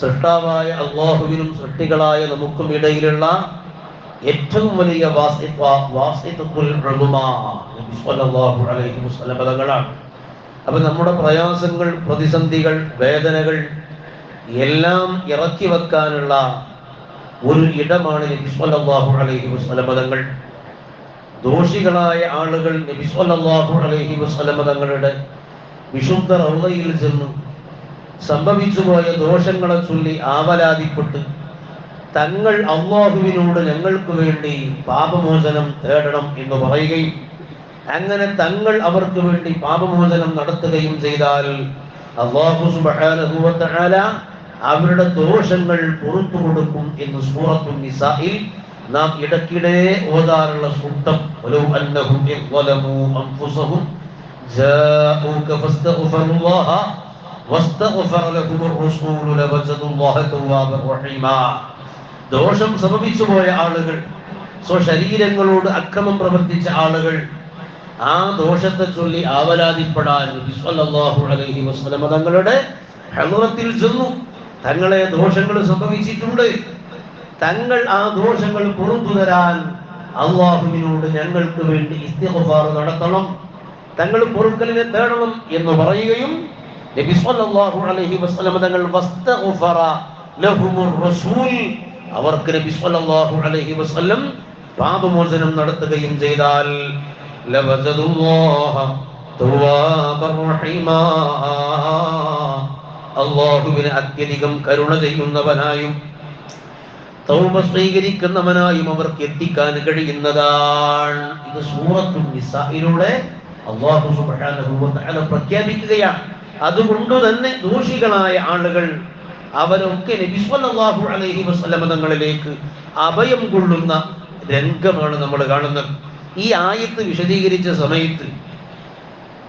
സൃഷ്ടാവായ അള്ളാഹുവിനും സൃഷ്ടികളായ നമുക്കും ഇടയിലുള്ള ഏറ്റവും വലിയ പദങ്ങളാണ്. അപ്പൊ നമ്മുടെ പ്രയാസങ്ങൾ പ്രതിസന്ധികൾ വേദനകൾ എല്ലാം ഇറക്കി വെക്കാനുള്ള ഒരു ഇടമാണ് നബി സ്വല്ലല്ലാഹു അലൈഹി വസ്ലമതങ്ങൾ ദോഷികളായ ആളുകൾ നബി സ്വല്ലല്ലാഹു അലൈഹി വസ്ലമതങ്ങളുടെ വിശുദ്ധ റൗളയിൽ ചെന്ന്. സംഭവിച്ചുപോയ ദോഷങ്ങളെ ചൊല്ലി ആവലാതിപ്പെട്ട് തങ്ങൾ അള്ളാഹുവിനോട് ഞങ്ങൾക്ക് വേണ്ടി പാപമോചനം തേടണം എന്ന് പറയുകയും അങ്ങനെ തങ്ങൾ അവർക്ക് വേണ്ടി പാപമോചനം നടത്തുകയും ചെയ്താൽ അള്ളാഹു തആല അവരുടെ ദോഷങ്ങൾ പുറത്തു കൊടുക്കും എന്ന് സൂറത്തു നിസായിൽ നാം ഇടയ്ക്കിടെ ഓതാറുള്ള സൂക്തം. ഇദ്വലമു لكم الرسول ഫസ്തഗ്ഫറുല്ലാഹ വസ്തഗ്ഫറ توابا റഹീമാ. ദോഷം സംഭവിച്ചു പോയ ആളുകൾ സ്വശരീരങ്ങളോട് അക്രമം പ്രവർത്തിച്ച ആളുകൾ ആ ദോഷത്തെ ചൊല്ലി ആവലാതിപ്പെടാൻ സല്ലല്ലാഹു അലൈഹി വസല്ലമ തങ്ങളുടെ ഹളറത്തിൽ ചെന്നു. തങ്ങളെ ദോഷങ്ങൾ സംഭവിച്ചിട്ടുണ്ട്. തങ്ങൾ ആ ദോഷങ്ങൾ പുറത്തു തരാൻ അള്ളാഹുവിനോട് ഞങ്ങൾക്ക് വേണ്ടി ഇസ്തിഗ്ഫാർ നടത്തണം. തങ്ങൾ പൊറുക്കലിനെ തേടണം എന്ന് പറയുകയും നബി സ്വല്ലല്ലാഹു അലൈഹി വസല്ലം തങ്ങൾ വസ്തഗ്ഫറ ലഹുമുർ റസൂൽ. അവർക്ക് നബി സ്വല്ലല്ലാഹു അലൈഹി വസല്ലം പാപമോചനം നടത്തുകയും ചെയ്താൽ ലവജദുല്ലാഹ തവ്വാബർ റഹീമാ അള്ളാഹുവിനെ അത്യധികം കരുണ ചെയ്യുന്നവനായും തൗബ സ്വീകരിക്കുന്നവനായും അവർക്ക് എത്തിക്കാൻ കഴിയുന്നതാണ്. ഇത് സൂറത്തു നിസായിലൂടെ അള്ളാഹു സുബ്ഹാനഹു വതആല പ്രഖ്യാപിക്കുകയാണ്. അതുകൊണ്ട് തന്നെ ദോഷികളായ ആളുകൾ അവരൊക്കെ നബി സല്ലല്ലാഹു അലൈഹി വസ്ലമ തങ്ങളിലേക്ക് അഭയം കൊള്ളുന്ന രംഗമാണ് നമ്മൾ കാണുന്നത്. ഈ ആയത്ത് വിശദീകരിച്ച സമയത്ത്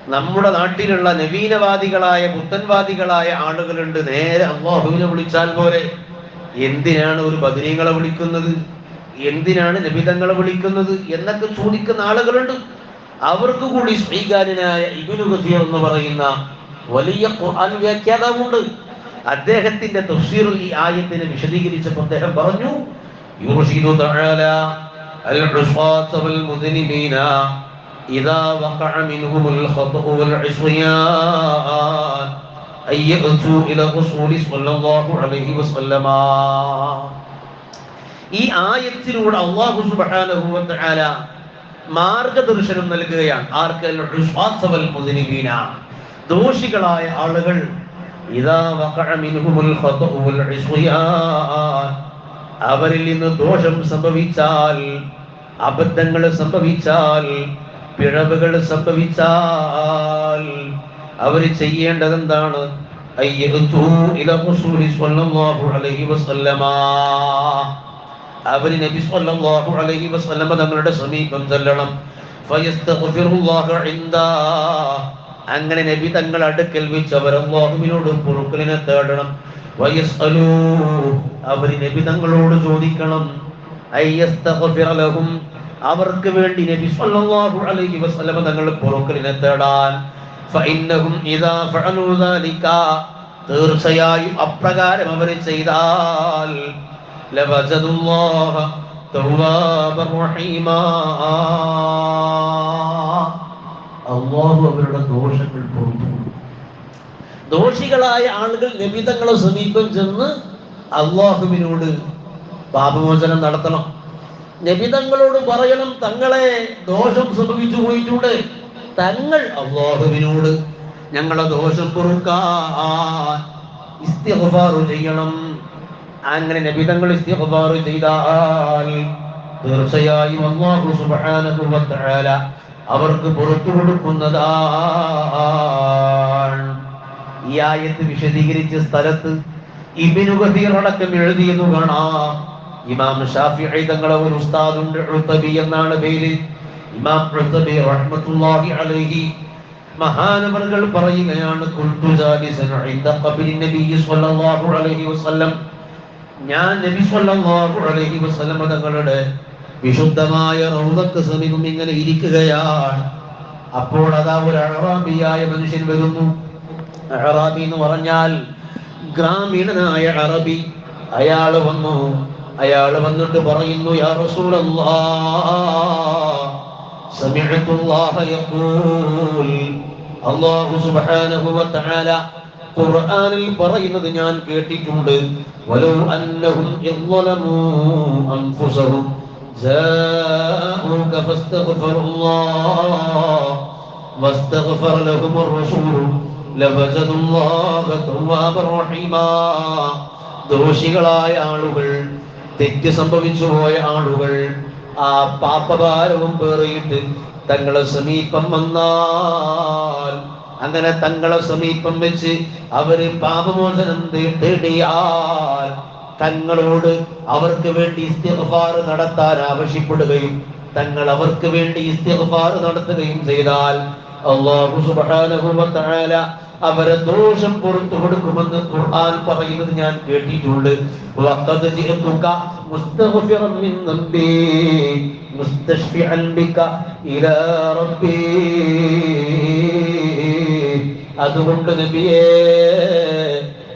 നമ്മുടെ നാട്ടിലുള്ള നവീനവാദികളായ പുത്തൻവാദികളായ ആളുകളുണ്ട്. നേരെ അള്ളാഹുവിനെ വിളിച്ചാൽ പോലെ എന്തിനാണ് ഒരു ബദരീങ്ങളെ വിളിക്കുന്നത്? എന്തിനാണ് നബിതങ്ങളെ വിളിക്കുന്നത്? എന്നൊക്കെ ചോദിക്കുന്ന ആളുകളുണ്ട്. അവർക്ക് കൂടി സ്വീകാര്യനായ ഇബിനു എന്ന് പറയുന്ന വലിയ ഖുർആൻ വ്യാഖ്യാതാവുണ്ട്. അദ്ദേഹത്തിന്റെ തഫ്സീറുൽ ഈ ആയത്തിനെ വിശദീകരിച്ചപ്പോൾ അദ്ദേഹം പറഞ്ഞു യുർഷീദു തആല അൽ ഉസാത വൽ മുദ്നിമീന ഇദാ വഖഅ മിൻഹുമുൽ ഖത്ഉ വൽ ഇസ്യാൻ അയ്യബു ഇല റസൂലി സ്വല്ലല്ലാഹു അലൈഹി വസല്ലമ. ഈ ആയത്തിലൂടെ അള്ളാഹു സുബ്ഹാനഹു വതആല തആല മാർഗദർശനം നൽകുകയാണ്. ആർക്കൽ ഉസാത വൽ ദോഷികളായ ആളുകൾ അവരിൽ നിന്ന് ദോഷം സംഭവിച്ചാൽ അബദ്ധങ്ങൾ സംഭവിച്ചാൽ പിഴവുകൾ സംഭവിച്ചാൽ അവർ ചെയ്യേണ്ടത് എന്താണ് അവർ നബി സല്ലല്ലാഹു അലൈഹി വസല്ലമ തങ്ങളുടെ സമീപം ചെല്ലണം. ഫയസ്തഗ്ഫിറുല്ലാഹു അങ്ങനെ നബി തങ്ങൾ അടുക്കൽ വെച്ച് അവർ അല്ലാഹുവിനോട് പൊറുക്കലിനെ തേടണം. വയസ്അലൂ അവർ നബി തങ്ങളോട് ചോദിക്കണം. അവർക്ക് വേണ്ടി നബി സല്ലല്ലാഹു അലൈഹി വസല്ലം തങ്ങൾ പുറക്കലിനെ തേടാൻ. ഫഇന്നഹും ഇദാ ഫഅലൂ ദാലിക. തീർച്ചയായും അപ്രകാരം അവർ ചെയ്താൽ. ലവജദുല്ലാഹ തവ്വാബർ റഹീമാ. അല്ലാഹു അവരുടെ ദോഷങ്ങൾ പൊറുത്തു ദോഷികളായ ആളുകൾ നിമിതങ്ങളെ സമീപം ചെന്ന് അള്ളാഹുവിനോട് പാപമോചനം നടത്തണം. നബിതങ്ങളോട് പറയണം തങ്ങളെ ദോഷം സംഭവിച്ചു പോയിട്ടുണ്ട്. തങ്ങൾ അള്ളാഹുവിനോട് ഞങ്ങളെ ദോഷം ഇസ്തിഗ്ഫാർ ചെയ്യണം. അങ്ങനെ നബിതങ്ങൾ ചെയ്താൽ തീർച്ചയായും വ തആല അവർക്ക് പുറത്തു കൊടുക്കുന്നതാണ്. ഈ ആയത്ത് വിശദീകരിച്ച സ്ഥലത്ത് ഇബ്നു കസീർ അടക്കം എഴുതിയത് കാണാം. ഇമാം ഷാഫി തങ്ങളെ ഒരു ഉസ്താദുണ്ട് ഉത്തബി എന്നാണ് പേര്. ഇമാം ഉത്തബി റഹ്മത്തുള്ളാഹി അലൈഹി മഹാനവറുകൾ പറയുകയാണ് കുൽതു ജാലിസൻ ഇൻദ ഖബ്രി നബി സ്വല്ലല്ലാഹു അലൈഹി വസല്ലം. ഞാൻ നബി സ്വല്ലല്ലാഹു അലൈഹി വസല്ലം തങ്ങളുടെ വിശുദ്ധമായ റൗദക്ക് സമീപം ഇങ്ങനെ ഇരിക്കുകയാണ്. അപ്പോൾ അതാ ഒരു അഹറാബിയായ മനുഷ്യൻ വരുന്നു. അഹറാബി എന്ന് പറഞ്ഞാൽ ഗ്രാമീണനായ അറബി. അയാൾ വന്നു. അയാൾ വന്നിട്ട് പറയുന്നു യാ സുബ്ഹാനഹു ഖുർആനിൽ പറയുന്നത് ഞാൻ കേട്ടിട്ടുണ്ട്. അന്നഹും جاءوك فاستغفروا الله واستغفر لهم الرسول لوجدوا الله توابا رحيما ദോഷികളായ ആളുകൾ തെറ്റ് സംഭവിച്ചു പോയ ആളുകൾ ആ പാപഭാരവും പേറിയിട്ട് തങ്ങളെ സമീപം വന്നാൽ അങ്ങനെ തങ്ങളെ സമീപം വെച്ച് അവര് പാപമോചനം തേ- തേടിയാൽ തങ്ങളോട് അവർക്ക് വേണ്ടി ഇസ്തിഗ്ഫാർ നടത്താൻ ആവശ്യപ്പെടുകയും തങ്ങൾ അവർക്ക് വേണ്ടി ഇസ്തിഗ്ഫാർ നടത്തുകയും ചെയ്താൽ അള്ളാഹു സുബ്ഹാനഹു വ തആല അവരെ ദോഷം പുറത്തു കൊടുക്കുമെന്ന് ഖുർആൻ പറയുന്നത് ഞാൻ കേട്ടിട്ടുണ്ട്. വഖദ് ജിഅതുക മുസ്തഗ്ഫിറൻ മിൻ ദംബി ബിക ഇലാ റബ്ബി. അതുകൊണ്ട് നബിയേ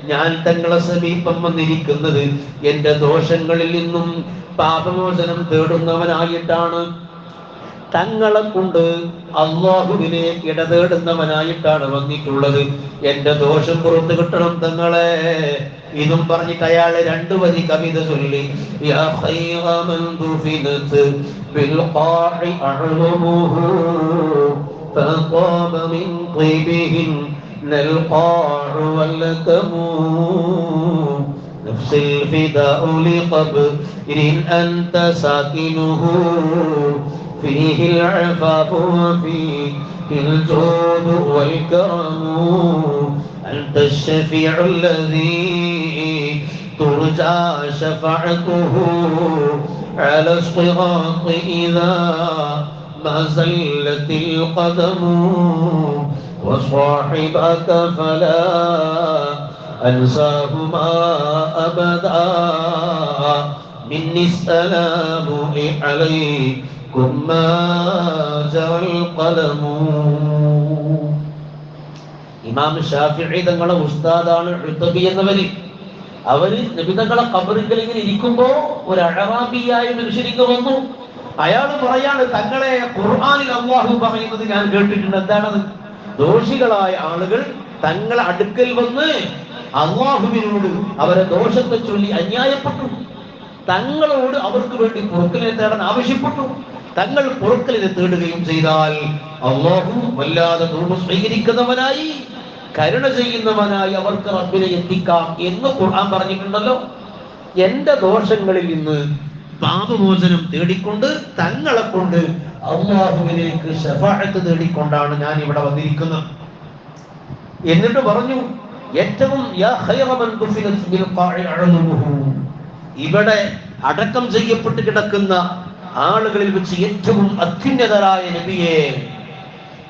ഞാൻ തങ്ങളെ സമീപം വന്നിരിക്കുന്നത് എന്റെ ദോഷങ്ങളിൽ നിന്നും പാപമോചനം തേടുന്നവനായിട്ടാണ് തങ്ങളെ കൊണ്ട് അള്ളാഹുവിനെ ഇടതേടുന്നവനായിട്ടാണ് വന്നിട്ടുള്ളത് എന്റെ ദോഷം പുറത്തു കിട്ടണം തങ്ങളെ ഇതും പറഞ്ഞിട്ട് അയാളെ രണ്ടു വരി കവിത ചൊല്ലി യാ ഖൈറ മൻ ദുഫിനത് ബിൽ ഖാഇ അഅ്ലമുഹു فطاب من طيبهن القاع والكم نفس الفداء لقبر أنت ساكنه. فيه العفاف وفيه الجود والكرم. أنت الشفيع الذي ترجى شفاعته على الصراط إذا ما زلت القدم. وصاحبك فلا أنساهما أبدا مني السلام عليكم ما جرى القلم ഇമാം ഷാഫിഈ തങ്ങളെ ഉസ്താദാണ് ഉത്തബി എന്നവര് അവര് നബിതങ്ങളെ കബറിക്കൽ ഇങ്ങനെ ഇരിക്കുമ്പോ ഒരു അഴറാബിയായ മനുഷ്യനിക്ക് വന്നു അയാൾ പറയാണ് തങ്ങളെ ഖുർആനിൽ അള്ളാഹു പറയുന്നത് ഞാൻ കേട്ടിട്ടുണ്ട് എന്താണത് ദോഷികളായ ആളുകൾ തങ്ങളെ അടുക്കൽ വന്ന് അള്ളാഹുവിനോട് അവരെ ദോഷത്തെ ചൊല്ലി അന്യായപ്പെട്ടു. തങ്ങളോട് അവർക്ക് വേണ്ടി പുറക്കലിനെ തേടാൻ ആവശ്യപ്പെട്ടു. തങ്ങൾ പുറക്കലിനെ തേടുകയും ചെയ്താൽ അള്ളാഹു വല്ലാതെ ദൂർമ സ്വീകരിക്കുന്നവനായി കരുണ ചെയ്യുന്നവനായി അവർക്ക് റബ്ബിനെ എത്തിക്കാം എന്ന് ഖുർആൻ പറഞ്ഞിട്ടുണ്ടല്ലോ. എന്റെ ദോഷങ്ങളിൽ നിന്ന് പാപമോചനം തേടിക്കൊണ്ട് തങ്ങളെ കൊണ്ട് അള്ളാഹുവിലേക്ക് ഷഫാഴത്ത് തേടിക്കൊണ്ടാണ് ഞാൻ ഇവിടെ വന്നിരിക്കുന്നത്. എന്നിട്ട് പറഞ്ഞു ഏറ്റവും ഇവിടെ അടക്കം ചെയ്യപ്പെട്ട് കിടക്കുന്ന ആളുകളിൽ വെച്ച് ഏറ്റവും അത്യുന്നതരായ നബിയെ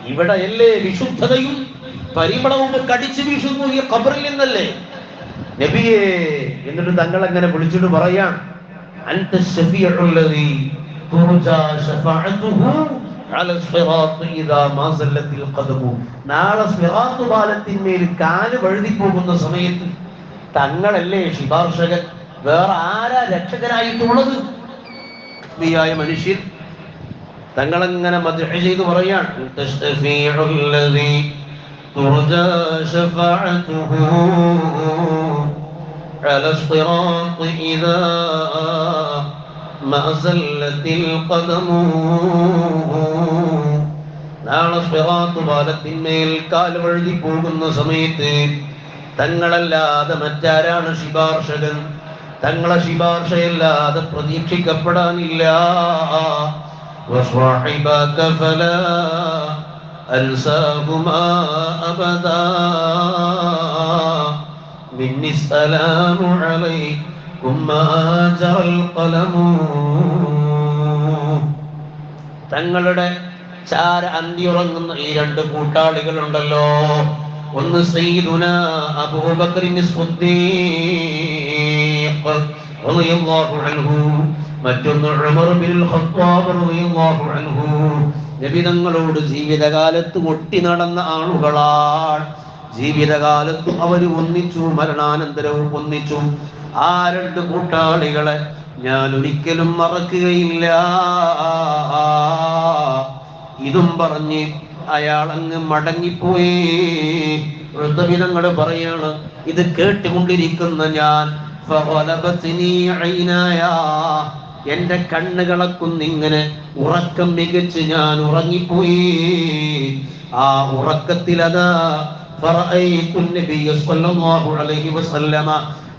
ഇവിടെയല്ലേ വിശുദ്ധതയും പരിമളവും കടിച്ചു വീശുന്നു ഈ ഖബറിൽ നിന്നല്ലേ? നബിയെ എന്നിട്ട് തങ്ങൾ അങ്ങനെ വിളിച്ചിട്ട് പറയാൻ അൻത ഷഫീഉള്ളദീ الذي ترجى شفاعته على الصراط إذا ما زلت القدم നാളെ സിറാത്ത് പാലത്തിന്മേൽ കാല് വഴുതി പോകുന്ന സമയത്ത് തങ്ങളല്ലേ ശുപാർശകൻ വേറെ ആരാ രക്ഷകനായിട്ടുള്ളത് നബിയായ മനുഷ്യൻ തങ്ങളങ്ങനെ മദ്ഹ ചെയ്ത് പറയാണ് "أنت الشفيع الذي ترجى شفاعته على الصراط إذا ما زلت القدم നാളെ ഫിറാത്ത് പാലത്തിന്മേൽ കാലുവഴുതി പോകുന്ന സമയത്ത് തങ്ങളല്ലാതെ മറ്റാരാണ് ശിപാർശകൻ? തങ്ങളെ ശിപാർശയല്ലാതെ പ്രതീക്ഷിക്കപ്പെടാനില്ല. അബദാ. തങ്ങളുടെ ചാര അന്തി ഉറങ്ങുന്ന ഈ രണ്ട് കൂട്ടാളികളുണ്ടല്ലോ. ഒന്ന് സയ്യിദുന അബൂബക്രിന് റളിയല്ലാഹു അൻഹു. മറ്റൊന്ന് ഉമർ ബിൻ ഖത്താബ് റളിയല്ലാഹു അൻഹു. നബിതങ്ങളോട് ജീവിതകാലത്ത് ഒട്ടി നടന്ന ആളുകളാണ്. ജീവിതകാലത്തും അവർ ഒന്നിച്ചു മരണാനന്തരവും ഒന്നിച്ചു. ആ രണ്ട് കൂട്ടാളികളെ ഞാൻ ഒരിക്കലും മറക്കുകയില്ല ഇതും പറഞ്ഞ് അയാൾ അങ്ങ് മടങ്ങിപ്പോയി വൃദ്ധവിധങ്ങൾ പറയാണ് ഇത് കേട്ടുകൊണ്ടിരിക്കുന്ന ഞാൻ. എന്റെ കണ്ണുകളെ കുന്നിങ്ങനെ ഉറക്കം മികച്ച് ഞാൻ ഉറങ്ങിപ്പോയി ആ ഉറക്കത്തിലതാ فرأيت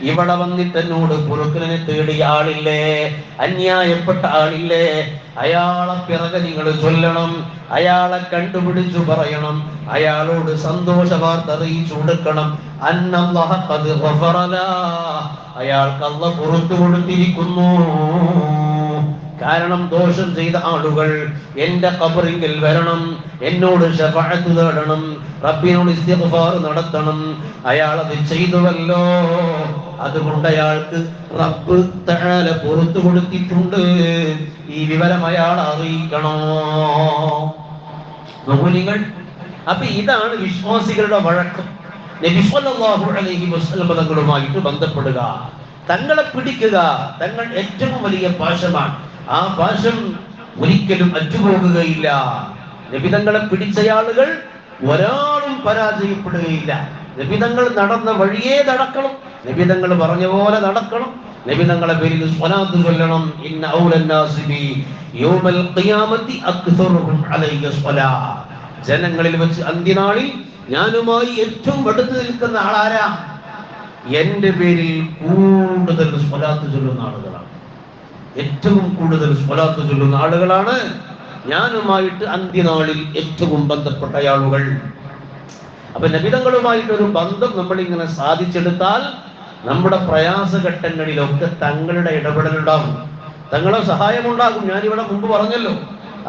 ഇവിടെ വന്നിട്ട് എന്നോട് പുറുക്കനെ തേടിയ ആളില്ലേ? അന്യായപ്പെട്ട ആളില്ലേ? അയാളെ പിറകെ നിങ്ങൾ ചൊല്ലണം അയാളെ കണ്ടുപിടിച്ചു പറയണം അയാളോട് സന്തോഷ വാർത്ത അറിയിച്ചു കൊടുക്കണം. അയാൾക്ക് അല്ല പുറത്തു കൊടുത്തിരിക്കുന്നു. കാരണം ദോഷം ചെയ്ത ആളുകൾ എന്റെ കബറിങ്കിൽ വരണം എന്നോട് ശഫാഅത്ത് തേടണം റബ്ബിനോട് ഇസ്തിഗ്ഫാർ നടത്തണം. അയാൾ അത് ചെയ്തുവല്ലോ. അതുകൊണ്ട് അയാൾക്ക് റബ്ബ് തആല പുറത്തു കൊടുത്തിട്ടുണ്ട്. ഈ വിവരം അയാൾ അറിയിക്കണോ? ബഹുലികൾ അപ്പൊ ഇതാണ് വിശ്വാസികളുടെ വഴക്കം. നബി സല്ലല്ലാഹു അലൈഹി വസല്ലം ബന്ധപ്പെടുക. തങ്ങളെ പിടിക്കുക തങ്ങൾ ഏറ്റവും വലിയ പാശമാണ്. ആ പാശം ഒരിക്കലും അറ്റുപോകുകയില്ല. നബിതങ്ങളെ പിടിച്ചയാളുകൾ ഒരാളും പരാജയപ്പെടുകയില്ല. നബിതങ്ങൾ നടന്ന വഴിയേ നടക്കണം. നബിതങ്ങൾ പറഞ്ഞ പോലെ നടക്കണം. നബിതങ്ങളെ പേരിൽ സ്വലാത്ത് ചൊല്ലണം. ഇന്ന യൗമൽ ഖിയാമത്തി അക്സറുഹും അലൈഹി സ്വലാ. ജനങ്ങളിൽ വെച്ച് അന്ത്യനാളിൽ ഞാനുമായി ഏറ്റവും അടുത്ത് നിൽക്കുന്ന ആളാരാ? എന്റെ പേരിൽ കൂടുതൽ സ്വലാത്ത് ചൊല്ലുന്ന ആളുകളാണ്. ഏറ്റവും കൂടുതൽ സ്വലാത്ത് ചൊല്ലുന്ന ആളുകളാണ് ഞാനുമായിട്ട് അന്ത്യനാളിൽ ഏറ്റവും ബന്ധപ്പെട്ട ആളുകൾ. അപ്പൊ നബിതങ്ങളുമായിട്ടൊരു ബന്ധം നമ്മൾ ഇങ്ങനെ സാധിച്ചെടുത്താൽ നമ്മുടെ പ്രയാസഘട്ടങ്ങളിലൊക്കെ തങ്ങളുടെ ഇടപെടലുണ്ടാകും. തങ്ങളെ സഹായമുണ്ടാകും. ഞാനിവിടെ മുമ്പ് പറഞ്ഞല്ലോ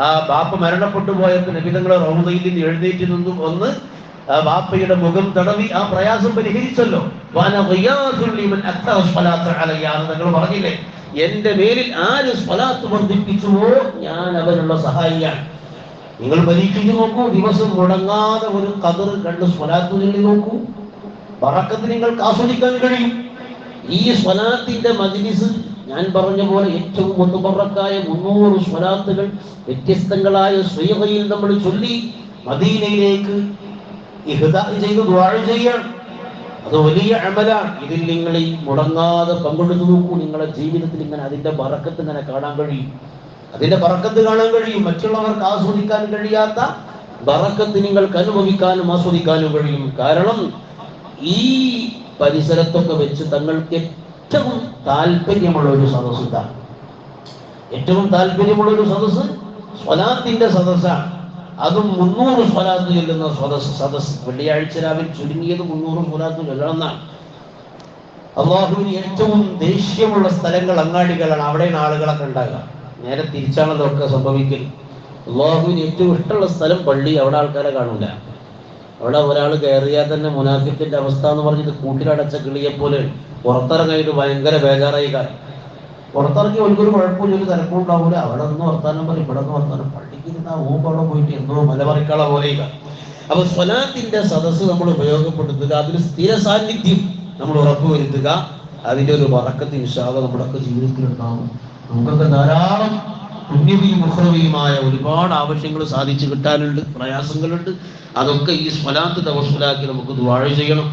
ആ ബാപ്പ മരണപ്പെട്ടു പോയപ്പോൾ നബിതങ്ങളെ റൗദയിൽ നിന്ന് എഴുന്നേറ്റ് നിന്നും ഒന്ന് ബാപ്പയുടെ മുഖം തടവി ആ പ്രയാസം പരിഹരിച്ചല്ലോ. തങ്ങൾ പറഞ്ഞില്ലേ? എന്റെ പേരിൽ ആര് സ്വലാത്ത് വർദ്ധിപ്പിച്ചുവോ ഞാൻ അവനുള്ള സഹായിയാണ്. നിങ്ങൾ പരീക്ഷിച്ചു നോക്കൂ ദിവസം മുടങ്ങാതെ ഒരു കതർ കണ്ട് സ്വലാത്ത് ചൊല്ലി നോക്കൂ. പറക്കത്ത് നിങ്ങൾക്ക് ആസ്വദിക്കാൻ കഴിയും. ഈ സ്വലാത്തിന്റെ മജ്ലിസ് ഞാൻ പറഞ്ഞ പോലെ ഏറ്റവും ഒന്നുപറക്കായ മുന്നൂറ് സ്വലാത്തുകൾ വ്യത്യസ്തങ്ങളായ സ്വയതയിൽ നമ്മൾ ചൊല്ലി മദീനയിലേക്ക് ഇഹ്ദാ ചെയ്ത് ദുആ ചെയ്യണം. അത് വലിയ അമലാണ്. ഇതിൽ നിങ്ങൾ ഈ മുടങ്ങാതെ പങ്കെടുത്തു നോക്കൂ നിങ്ങളുടെ ജീവിതത്തിൽ ഇങ്ങനെ അതിന്റെ പറക്കത്ത് ഇങ്ങനെ കാണാൻ കഴിയും. അതിന്റെ പറക്കത്ത് കാണാൻ കഴിയും. മറ്റുള്ളവർക്ക് ആസ്വദിക്കാൻ കഴിയാത്ത ബറക്കത്ത് നിങ്ങൾക്ക് അനുഭവിക്കാനും ആസ്വദിക്കാനും കഴിയും. കാരണം ഈ പരിസരത്തൊക്കെ വെച്ച് തങ്ങൾക്ക് ഏറ്റവും താല്പര്യമുള്ള ഒരു സദസ് ഇതാണ്. ഏറ്റവും താല്പര്യമുള്ള ഒരു സദസ്സ് സ്വലാത്തിന്റെ സദസ്സാണ്. അതും മുന്നൂറ് സ്വലാത്ത് ചൊല്ലുന്ന സദസ് സദസ്. വെള്ളിയാഴ്ച രാവിലെ ചുരുങ്ങിയത് മുന്നൂറ് സ്വലാത്ത് ചൊല്ലണമെന്നാണ്. അള്ളാഹുവിന് ഏറ്റവും ദേഷ്യമുള്ള സ്ഥലങ്ങൾ അങ്ങാടികളാണ്. അവിടെയാണ് ആളുകളൊക്കെ ഉണ്ടാകുക നേരെ തിരിച്ചാണല്ലോ ഒക്കെ സംഭവിക്കൽ അള്ളാഹുവിന് ഏറ്റവും ഇഷ്ടമുള്ള സ്ഥലം പള്ളി. അവിടെ ആൾക്കാരെ കാണൂല. അവിടെ ഒരാൾ കയറിയാൽ തന്നെ മുനാഫിത്തിന്റെ അവസ്ഥ എന്ന് പറഞ്ഞിട്ട് കൂട്ടിലടച്ച കിളിയെ പോലെ പുറത്തിറങ്ങിയിട്ട് ഭയങ്കര ബേജാറായി കാരണം പുറത്തിറങ്ങി ഒരു കുഴപ്പമില്ല. ഒരു തിരക്കുണ്ടാവൂല അവിടെ നിന്ന് വർത്താനം പറയും. ഇവിടെ നിന്ന് വർത്താനം ഇരുന്ന ഓമ്പവിടെ പോയിട്ട് എന്തോ മലമറിക്കള പോലെ അപ്പൊ സ്വലാത്തിന്റെ സദസ്സ് നമ്മൾ ഉപയോഗപ്പെടുത്തുക അതിന് സ്ഥിര സാന്നിധ്യം നമ്മൾ ഉറപ്പുവരുത്തുക. അതിന്റെ ഒരു വറക്കത്ത് ഇൻഷാദ നമ്മുടെയൊക്കെ ജീവിതത്തിൽ ഉണ്ടാവും. നമുക്കൊക്കെ ധാരാളം പുണ്യവിയും മുഖ്രവിയുമായ ഒരുപാട് ആവശ്യങ്ങൾ സാധിച്ചു കിട്ടാനുണ്ട് പ്രയാസങ്ങളുണ്ട്. അതൊക്കെ ഈ സ്വലാത്ത് തവസ്സുലാക്കി നമുക്ക് ദ്വാഴ ചെയ്യണം.